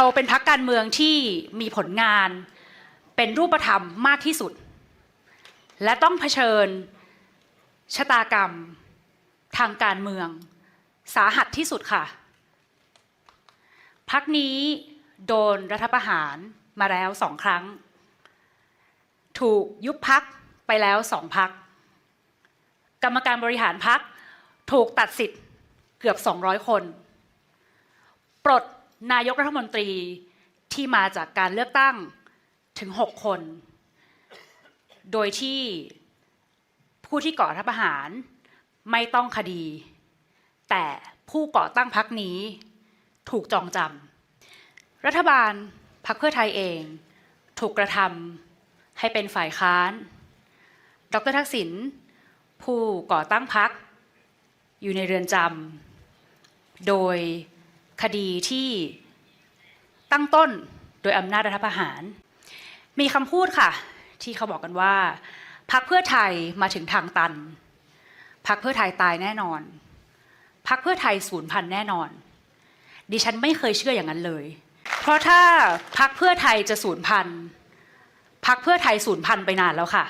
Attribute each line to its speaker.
Speaker 1: เราเป็นพักการเมืองที่มีผลงานเป็นรูปธรรมมากที่สุด และต้องเผชิญชะตากรรมทางการเมืองสาหัสที่สุดค่ะ พักนี้โดนรัฐประหารมาแล้วสองครั้ง ถูกยุบพักไปแล้วสองพัก กรรมการบริหารพักถูกตัดสิทธิ์เกือบ 200 คน ปลด นายกรัฐมนตรีที่มาจากการเลือกตั้งถึง 6 คน โดยที่ผู้ที่ก่อรัฐประหารไม่ต้องคดี แต่ผู้ก่อตั้งพักนี้ถูกจองจำรัฐบาลพักเพื่อไทยเอง ถูกกระทำให้เป็นฝ่ายค้าน ดรทักษิณผู้ก่อตั้งพักอยู่ในเรือนจำโดย คดีที่ตั้งต้นโดยอำนาจรัฐประหาร มีคำพูดค่ะ ที่เขาบอกกันว่าพักเพื่อไทยมาถึงทางตันพักเพื่อไทยตายแน่นอนพักเพื่อไทยสูญพันธ์แน่นอน ดิฉันไม่เคยเชื่ออย่างนั้นเลย เพราะถ้าพักเพื่อไทยจะสูญพันธ์พักเพื่อไทยสูญพันธ์ไปนานแล้วค่ะ